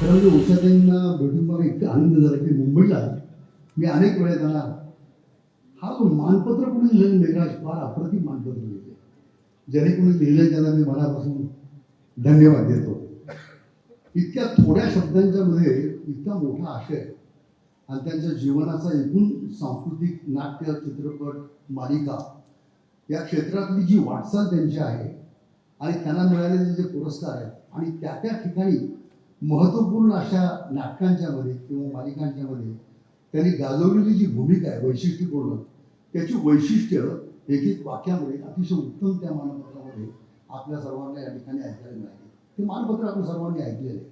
खरं म्हणजे उषाताईंना भेटून मला इतका आनंद झाला की मुंबईला मी अनेक वेळेत आला हा जो मानपत्र कोणी लिहिलं? मेघराज फार अप्रतिम मानपत्र लिहिले. ज्याने कोणी लिहिलं त्यांना मी मनापासून धन्यवाद देतो. इतक्या थोड्या शब्दांच्या मध्ये इतका मोठा आशय. आणि त्यांच्या जीवनाचा एकूण सांस्कृतिक नाट्य चित्रपट मालिका या क्षेत्रातली जी वाटचाल त्यांची आहे आणि त्यांना मिळालेले जे पुरस्कार आहेत आणि त्या त्या ठिकाणी महत्त्वपूर्ण अशा नाटकांच्यामध्ये किंवा मालिकांच्यामध्ये त्यांनी गाजवलेली जी भूमिका आहे वैशिष्ट्यपूर्ण त्याची वैशिष्ट्य एक एक वाक्यामध्ये अतिशय उत्तम त्या मानपत्रामध्ये आपल्या सर्वांना या ठिकाणी ऐकायला मिळाले. ते मानपत्र आपण सर्वांनी ऐकलेले आहे.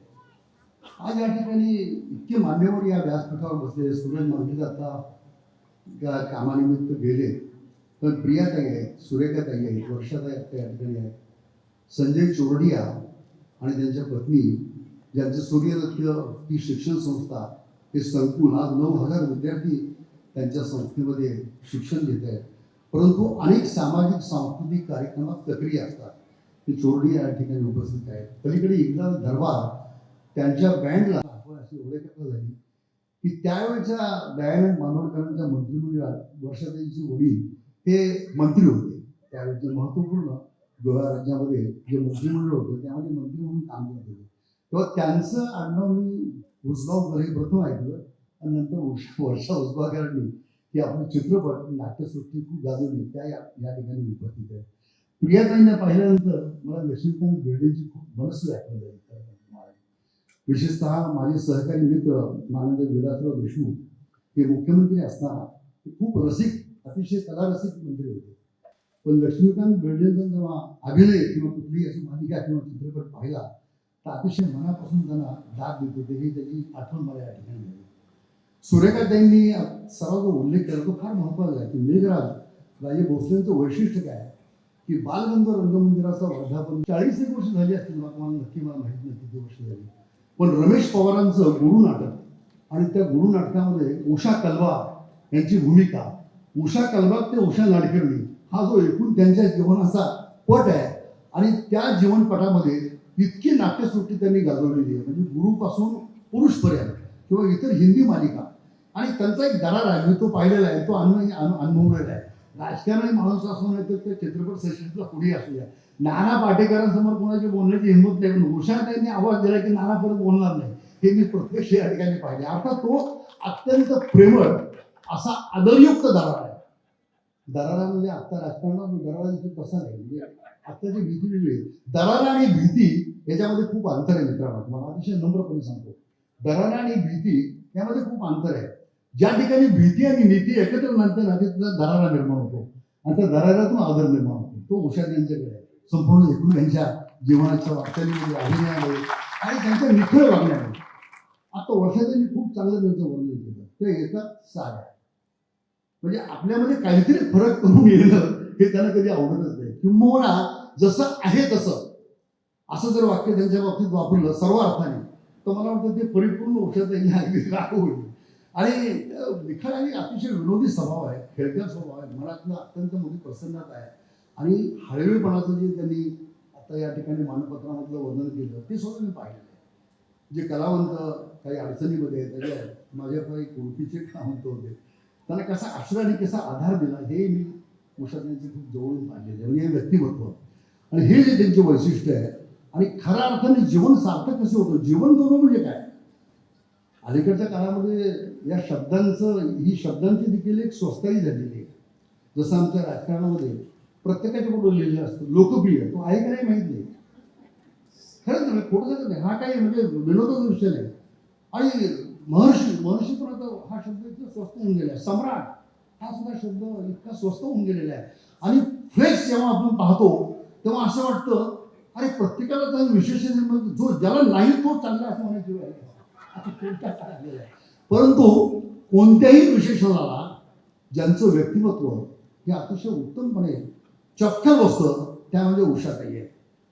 आज या ठिकाणी इतके मान्यवर या व्यासपीठावर बसलेले सूरज मांडले आता का- कामानिमित्त गेले पण प्रियाताई आहेत सुरेखाताई आहेत वर्षाताई आता या ठिकाणी आहेत. संजय चोरडिया आणि त्यांच्या पत्नी ज्यांचं सूर्यदत्त ही शिक्षण संस्था हे संकुल आज नऊ हजार विद्यार्थी त्यांच्या संस्थेमध्ये शिक्षण घेत आहेत परंतु अनेक सामाजिक सांस्कृतिक कार्यक्रमात सक्रिय असतात ते चोरडी या ठिकाणी उपस्थित आहेत पलीकडे इंग्रज दरबार त्यांच्या बँडला आपण अशी ओळख झाली की त्यावेळच्या दयानंद मानवडकरांच्या मंत्रिमंडळात वर्षाताईंचे वडील हे मंत्री होते त्यावेळेचे महत्त्वपूर्ण गोवा राज्यामध्ये जे मंत्रिमंडळ होतं त्यामध्ये मंत्री म्हणून काम करत होते तेव्हा त्यांचं आडनाव मी उसगावकर हे प्रथम ऐकलं. आणि नंतर वर्षा उसगावकरांनी की आपले चित्रपट नाट्यसृष्टी खूप गाजवली. त्या या या ठिकाणी उपस्थित आहे प्रियाताईंना पाहिल्यानंतर मला लक्ष्मीकांत बेर्डेची खूप मनस्वी आठवण झाली. विशेषतः माझे सहकारी मित्र मानंद विलासराव देशमुख हे मुख्यमंत्री असताना ते खूप रसिक अतिशय कलारसिक मंत्री होते. पण लक्ष्मीकांत बेर्डेंचा जेव्हा अभिनय किंवा कुठलीही अशी मालिका किंवा चित्रपट पाहिला तर अतिशय मनापासून त्यांना दाद देतो. होते ही त्याची आठवण मला या ठिकाणी झाली सुरेखाताईंनी सर्व जो उल्लेख केला. तो फार महत्त्वाचा आहे की मेघराज राजे भोसलेंचं वैशिष्ट्य काय की बालगंध रंगमंदिराचा वर्धापन चाळीस एक वर्ष झाली असतील मला नक्की मला माहीत नाही किती वर्ष झाली. पण रमेश पवारांचं गुरु नाटक आणि त्या गुरु नाटकामध्ये उषा कलवा यांची भूमिका. उषा कलवा ते उषा नाडकर्णी. हा जो एकूण त्यांच्या जीवनाचा पट आहे आणि त्या जीवनपटामध्ये इतकी नाट्यसृष्टी त्यांनी गाजवलेली आहे. म्हणजे गुरुपासून पुरुषपर्यंत किंवा इतर हिंदी मालिका. आणि त्यांचा एक दरार आहे म्हणजे मी तो पाहिलेला आहे तो अनुभव अनु- अनुभवलेला आहे. राजकारणी माणूस असू नये तर ते चित्रपट सृष्टीतला पुढे असू द्या. नाना पाटेकरांसमोर कोणाची बोलण्याची हिंमत नाही पण उषा त्यांनी आवाज दिला की नाना परत बोलणार नाही. हे मी प्रत्यक्ष या ठिकाणी पाहिले. अर्थात तो अत्यंत प्रेमळ असा आदरयुक्त दरार आहे. दरारा म्हणजे आत्ता राजकारणात दरारा दिसतो तसा नाही. म्हणजे आत्ताची भीती वेगळी आहे. दरारा आणि भीती याच्यामध्ये खूप अंतर आहे मित्रांनो. मला अतिशय नम्रपणे सांगतो. दरारा आणि भीती यामध्ये खूप अंतर आहे. ज्या ठिकाणी भीती आणि नीती एकत्र नंतर ना तिथला दरारा निर्माण होतो. आणि त्या दरारातून आदर निर्माण होतो. तो उषा त्यांच्याकडे आहे. संपूर्ण एकूण त्यांच्या जीवनाच्या वाटचालीमध्ये अभिनयामध्ये आणि त्यांच्या निखळ वागण्यामध्ये. आता वर्षातांनी खूप चांगलं त्यांचं वर्णन केलं. ते येतात साऱ्या. म्हणजे आपल्यामध्ये काहीतरी फरक करून येणं हे त्यांना कधी आवडतच नाही. किंबहुना जसं आहे तसं. असं जर वाक्य त्यांच्या बाबतीत वापरलं सर्व अर्थाने तर मला वाटतं ते परिपूर्ण औषध अगदी लागू होईल. आणि अं, आणि अतिशय विनोदी स्वभाव आहे खेळत्या स्वभाव आहे मनातलं अत्यंत मोठी प्रसन्नता आहे. आणि हळवेपणाचं जे त्यांनी आता या ठिकाणी मानपत्रामधलं वर्णन केलं ते सुद्धा मी पाहिलेलं आहे. जे कलावंत काही अडचणीमध्ये त्याच्या माझ्या काही ओळखीचे कलावंत होते. त्यांना कसा आश्रय आणि कसा आधार दिला हे मी उषा त्यांचे खूप जवळून पाहिलेले आहे. म्हणजे हे व्यक्तिमत्व. आणि हे जे त्यांचे वैशिष्ट्य आहे आणि खऱ्या अर्थाने जीवन सार्थक कसं होतं? जीवन जगणं म्हणजे काय? अलीकडच्या काळामध्ये या शब्दांचं ही शब्दांची देखील एक स्वस्ताई झालेली आहे. जसं आमच्या राजकारणामध्ये प्रत्येकाच्या पुढे लिहिलेलं असतं लोकप्रिय. तो आहे का नाही माहीत नाही. खरंच नाही खोटं सांगत नाही. हा काही म्हणजे विनोदाचा विषय नाही. आणि महर्षी महर्षी पण आता हा शब्द इतका स्वस्त होऊन गेला आहे. सम्राट हा सुद्धा शब्द इतका स्वस्त होऊन गेलेला आहे. आणि फ्लेक्स जेव्हा आपण पाहतो तेव्हा असं वाटतं अरे प्रत्येकाला त्याचं विशेषण म्हणजे जो ज्याला नाही तो चांगला असं म्हणायची वेळ आहे. परंतु कोणत्याही विशेषणाला ज्यांचं व्यक्तिमत्व हे अतिशय उत्तमपणे चक्क बसतं त्या म्हणजे उषाताई आहे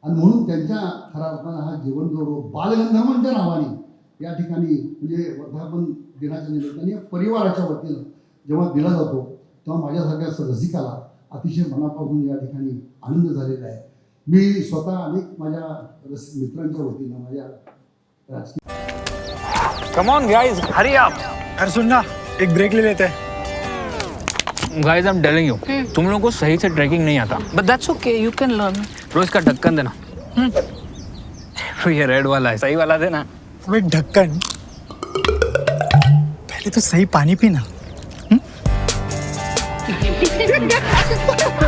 आणि म्हणून त्यांच्या खऱ्या अर्थानं हा जीवनगौरव बालगंधर्वांच्या नावाने या ठिकाणी म्हणजे वर्धापन दिनाच्या निमित्ताने परिवाराच्या वतीनं जेव्हा दिला जातो तेव्हा माझ्यासारख्या रसिकाला अतिशय मनापासून या ठिकाणी आनंद झालेला आहे. मी स्वतः अनेक माझ्या मित्रांच्या वतीनं माझ्या राजकीय कम ऑन गाइस हरी आप अरे सुन ना एक ब्रेक ले लेते. हैं guys I am telling you तुम लोगों को सही से ट्रैकिंग नहीं आता. But that's okay you can learn रोज का ढक्कन देना. तो ये रेड वाला है. सही वाला देना. अबे ढक्कन पहले तो सही पानी पीना.